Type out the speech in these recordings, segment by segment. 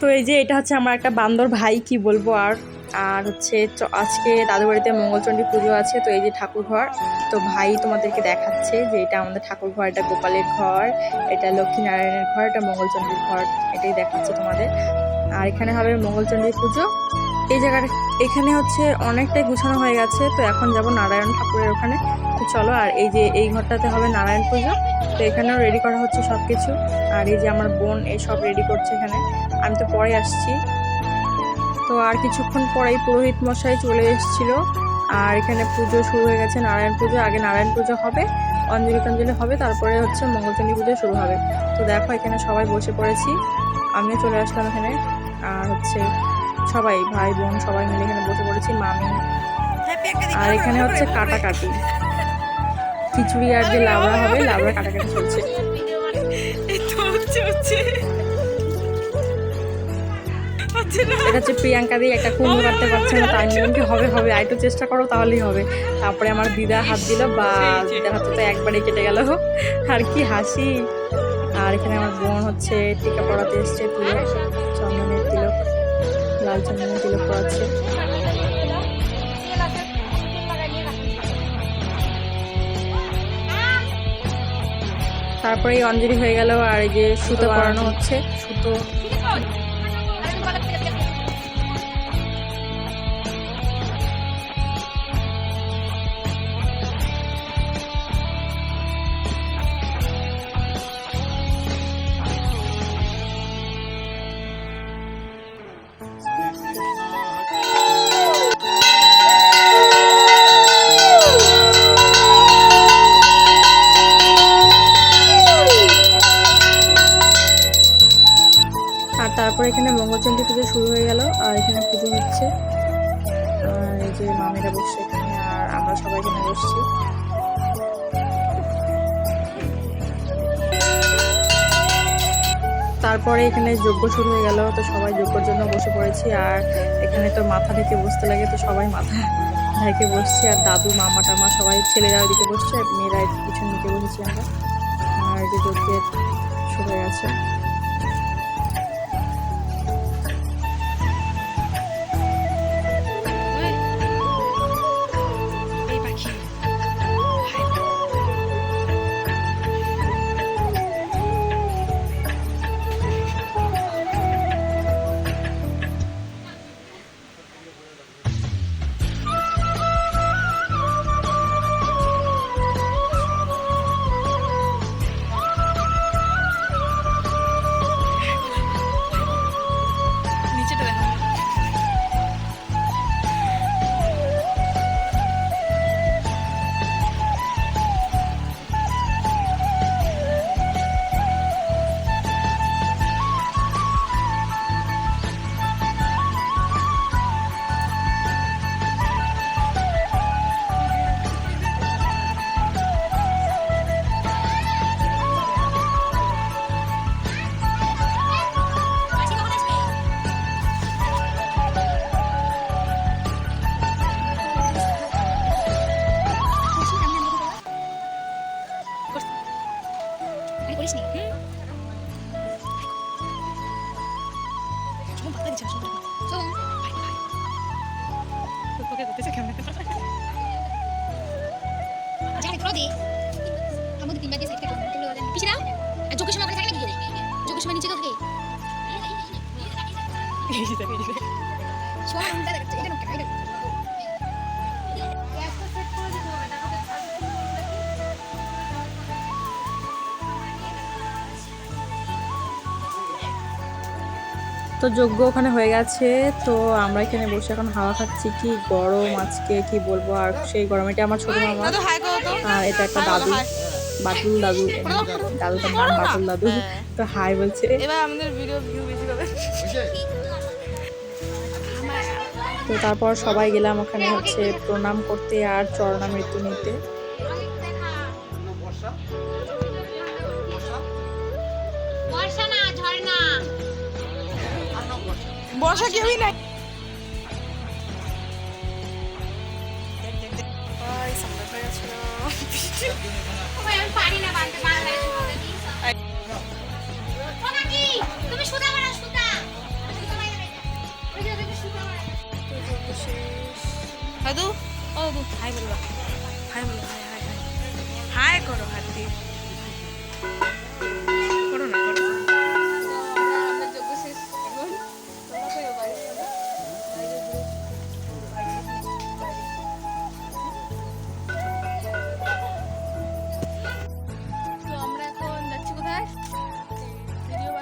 তো এই যে এটা হচ্ছে আমার একটা বান্দর ভাই, কি বলব আর? আর হচ্ছে আজকে দাদু বাড়িতে মঙ্গলচণ্ডী পুজো আছে, তো এই যে ঠাকুর ঘর। তো ভাই তোমাদেরকে দেখাচ্ছে যে এটা আমাদের ঠাকুর ঘর, এটা গোপালের ঘর, এটা লক্ষ্মীনারায়ণের ঘর, এটা মঙ্গলচণ্ডীর ঘর, এটাই দেখাচ্ছে তোমাদের। আর এখানে হবে মঙ্গলচণ্ডী পুজো। এই জায়গাটা এখানে হচ্ছে অনেকটাই গুছানো হয়ে গেছে, তো এখন যাব নারায়ণ ঠাকুরের ওখানে। তো চলো, আর এই যে এই ঘরটাতে হবে নারায়ণ পুজো, তো এখানেও রেডি করা হচ্ছে সব কিছু আর এই যে আমার বোন এই সব রেডি করছে এখানে। আমি তো পরে আসছি। তো আর কিছুক্ষণ পরেই পুরোহিত মশাই চলে এসেছিল। আর এখানে পুজো শুরু হয়ে গেছে, নারায়ণ পুজো। আগে নারায়ণ পুজো হবে, অঞ্জলি টঞ্জলি হবে, তারপরে হচ্ছে মঙ্গলচণ্ডী পুজো শুরু হবে। তো দেখো, এখানে সবাই বসে পড়েছি। আমিও চলে আসলাম এখানে। আর হচ্ছে সবাই ভাই বোন সবাই মিলে এখানে বসে পড়েছি মামি। আর এখানে হচ্ছে কাটাকাটি খিচুড়ি আর যে লাবড়া হবে লাবড়া কাটাকাটি চলছে। এটা হচ্ছে প্রিয়াঙ্কা দিয়ে একটা কুমড়ো কাটতে পারছে না তাই কি হবে হবে আর একটু চেষ্টা করো তাহলেই হবে। তারপরে আমার দিদা হাত দিল বা দিদার হাতে তো একবারেই কেটে গেল। আর কি হাসি। আর এখানে আমার বোন হচ্ছে টিকা পড়াতে এসছে তিলক চন্দনের লাল চন্দন তিলক পড়াচ্ছে তারপরে অঞ্জলি হয়ে গেল আর এই যে সুতো পরানো হচ্ছে। সুতো। তারপরে এখানে মঙ্গলচণ্ডী পুজো শুরু হয়ে গেল, আর এখানে পুজো হচ্ছে। আর এই যে মামিরা বসছে এখানে, আর আমরা সবাই এখানে বসছি। তারপরে এখানে যজ্ঞ শুরু হয়ে গেল, তো সবাই যজ্ঞর জন্য বসে পড়েছি। আর এখানে তো মাথা ঢেকে বসতে লাগে, তো সবাই মাথা ঢেকে বসছি। আর দাদু, মামা, টামা সবাই ছেলেরা ওইদিকে বসছে, আর মেয়েরা পিছন দিকে বসেছি আমরা। আর যে যজ্ঞের শুরু হয়ে গেছে। করতেছে কেমন? জানি ফ্রদি আমাদের তিনবার দিয়ে সাইড কাটো তুলে দেন পিছে দাও আর যোগেশ থাকে নাকি যোগেশ সময় নিচে তো থাকে শোন আমরা দেখাচ্ছি এটা এটা তো যজ্ঞ ওখানে হয়ে গেছে তো আমরা এখানে বসে এখন হাওয়া খাচ্ছি। কি গরম আজকে কি বলব? আর সেই গরমে এটা আমার ছোট মামা আর এটা একটা দাদু বাতুল দাদু দাদুটার নাম বাটুল দাদু। তো হাই বলছে। এবার আমাদের ভিডিও ভিউ বেশি হবে। তো তারপর সবাই গেলাম ওখানে হচ্ছে প্রণাম করতে আর চরণামৃত্যু নিতে। বর্ষা কেউই নাই। আমি পারি না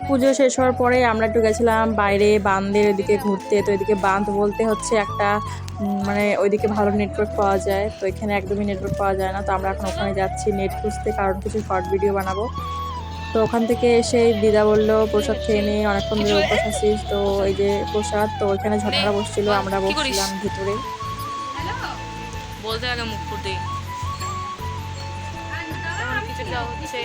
পুজো শেষ হওয়ার পরে আমরা একটু গেছিলাম বাইরে বাঁধের ওদিকে ঘুরতে। তো এদিকে বাঁধ বলতে হচ্ছে একটা মানে ওইদিকে ভালো নেটওয়ার্ক পাওয়া যায়। তো এখানে একদমই নেটওয়ার্ক পাওয়া যায় না। তো আমরা এখন ওখানে যাচ্ছি নেট খুঁজতে কারণ কিছু শর্ট ভিডিও বানাবো। তো ওখান থেকে এসে দিদা বলল প্রসাদ খেয়ে নিয়ে অনেকক্ষণ ধরে উপোস আছিস। তো এই যে প্রসাদ তো ওইখানে ঝর্ণারা বসছিল। আমরা বসছিলাম ভিতরে। বলতে আগে মুখ ফুটে কিছুটা হচ্ছে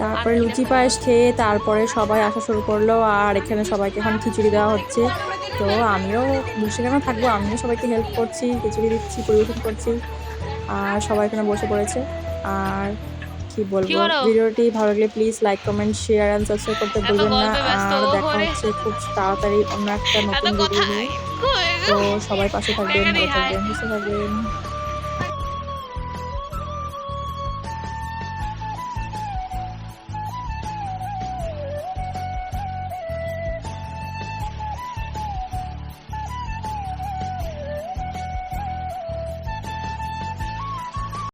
তারপরে লুচি পায়েস খেয়ে তারপরে সবাই আসা শুরু করল আর এখানে সবাইকে এখন খিচুড়ি দেওয়া হচ্ছে। তো আমিও বসে কেন থাকব আমিও সবাইকে হেল্প করছি খিচুড়ি দিচ্ছি পরিবেশন করছি। আর সবাই এখানে বসে পড়েছে। আর কি বলব ভিডিওটি ভালো লাগলে please like comment share and subscribe করতে ভুলবেন না। আর দেখা হচ্ছে খুব তাড়াতাড়ি অন্য একটা নতুন ভিডিও নিয়ে। তো সবাই পাশে থাকবেন ভালো থাকবেন সুস্থ থাকবেন।